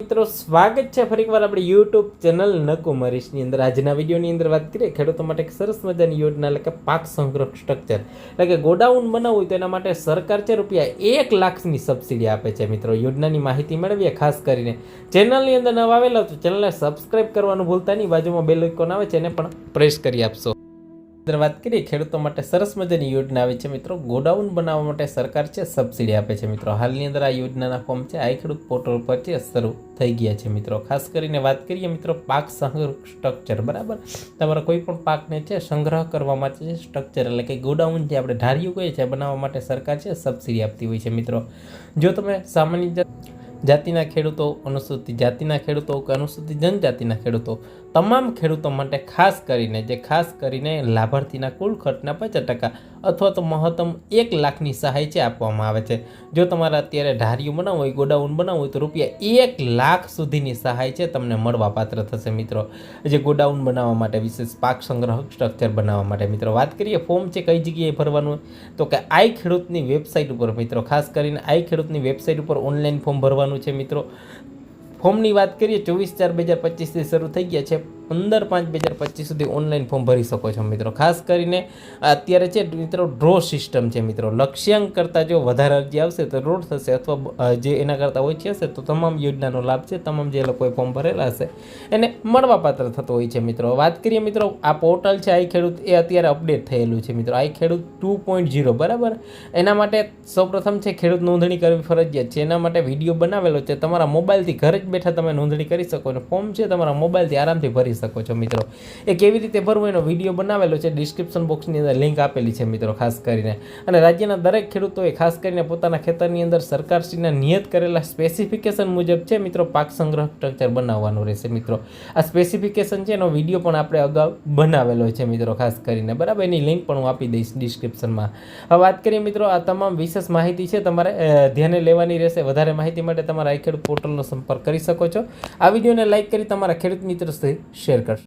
મિત્રો, સ્વાગત છે ફરીકવાર આપણે યુટ્યુબ ચેનલ નકુમરીશની અંદર. આજના વિડીયોની અંદર વાત કરીએ, ખેડૂતો માટે સરસ મજાની યોજના, એટલે કે પાક સંગ્રહ સ્ટ્રક્ચર એટલે કે ગોડાઉન બનાવવું હોય તો એના માટે સરકાર છે રૂપિયા એક લાખની સબસિડી આપે છે મિત્રો. યોજનાની માહિતી મેળવીએ, ખાસ કરીને. ચેનલની અંદર નવા આવેલા તો ચેનલને સબસ્ક્રાઇબ કરવાનું ભૂલતા નહીં. બાજુમાં બેલ આઇકોન આવે છે, એને પણ પ્રેસ કરી આપશો. અંદર વાત કરીએ ખેડૂતો માટે સરસ મજાની યોજના આવે છે મિત્રો. ગોડાઉન બનાવવા માટે સરકાર છે, સબસિડી આપે છે મિત્રો. હાલની અંદર આ યોજનાના ફોર્મ છે આ ખેડૂત પોર્ટલ પર છે શરૂ થઈ ગયા છે મિત્રો. ખાસ કરીને વાત કરીએ મિત્રો, પાક સંગ્રહ સ્ટ્રક્ચર બરાબર? તમારા કોઈ પણ પાકને છે, સંગ્રહ કરવા માટે છે સ્ટ્રક્ચર એટલે કે ગોડાઉન જે આપણે ધાર્યું કહીએ છીએ બનાવવા માટે સરકાર છે, સબસિડી આપતી હોય છે મિત્રો. જો તમે સામાન્ય જાતિના ખેડૂતો, અનુસૂચિત જાતિના ખેડૂતો કે અનુસૂચિત જનજાતિના ખેડૂતો, તમામ ખેડૂતો માટે ખાસ કરીને, જે ખાસ કરીને લાભાર્થીના કુલ ખર્ચના પચાસ ટકા અથવા તો મહત્તમ એક લાખની સહાય છે આપવામાં આવે છે. જો તમારે અત્યારે ઢારિયું બનાવવું હોય, ગોડાઉન બનાવવું હોય, તો રૂપિયા એક લાખ સુધીની સહાય છે તમને મળવા પાત્ર થશે મિત્રો. જે ગોડાઉન બનાવવા માટે વિશેષ પાક સંગ્રહ સ્ટ્રક્ચર બનાવવા માટે મિત્રો વાત કરીએ ફોર્મ છે કઈ જગ્યાએ ભરવાનું? તો કે આઈ ખેડૂતની વેબસાઇટ ઉપર મિત્રો, ખાસ કરીને આઈ ખેડૂતની વેબસાઇટ ઉપર ઓનલાઈન ફોર્મ ભરવાનું છે મિત્રો. ફોર્મની વાત કરીએ ચોવીસ ચાર બે હજાર પચીસથી શરૂ થઈ ગયા છે. પંદર પાંચ બે હજાર પચીસ સુધી ઓનલાઈન ફોર્મ ભરી શકો છો મિત્રો. ખાસ કરીને અત્યારે છે મિત્રો ડ્રો સિસ્ટમ છે મિત્રો. લક્ષ્યાંક કરતાં જો વધારે અરજી આવશે તો રોડ થશે અથવા જે એના કરતાં ઓછી હશે તો તમામ યોજનાનો લાભ છે. તમામ જે લોકોએ ફોર્મ ભરેલા હશે એને મળવાપાત્ર થતો હોય છે મિત્રો. વાત કરીએ મિત્રો, આ પોર્ટલ છે આઈ ખેડૂત એ અત્યારે અપડેટ થયેલું છે મિત્રો. આઈ ખેડૂત ટુ પોઈન્ટ ઝીરો, બરાબર? એના માટે સૌપ્રથમ છે ખેડૂત નોંધણી કરવી ફરજિયાત છે. એના માટે વીડિયો બનાવેલો છે. તમારા મોબાઈલથી ઘરે જ બેઠા તમે નોંધણી કરી શકો અને ફોર્મ છે તમારા મોબાઈલથી આરામથી ભરી શકો છો, મિત્રો. એ કેવી રીતે ભરવું એનો વીડિયો બનાવેલો છે ડિસ્ક્રિપ્શન બોક્સની અંદર લિંક આપેલી છે, મિત્રો, ખાસ કરીને. અને રાજ્યના દરેક ખેડૂતોએ ખાસ કરીને પોતાના ખેતરની અંદર સરકારશ્રીના નિયત કરેલા સ્પેસિફિકેશન મુજબ છે, મિત્રો, પાક સંગ્રહ સ્ટ્રક્ચર બનાવવાનું રહેશે, મિત્રો. આ સ્પેસિફિકેશન છે, એનો વીડિયો પણ આપણે અગાઉ બનાવેલો છે, મિત્રો, ખાસ કરીને. બરાબર? એની લિંક પણ હું આપી દઈશ ડિસ્ક્રિપ્શનમાં હવે વાત કરીએ, મિત્રો, આ તમામ વિશેષ માહિતી છે, તમારે ધ્યાને લેવાની રહેશે. વધારે માહિતી માટે તમારા આઈ પોર્ટલનો સંપર્ક કરી શકો છો. આ વિડીયોને લાઇક કરી તમારા ખેડૂત મિત્રો સુધી શેર કરશો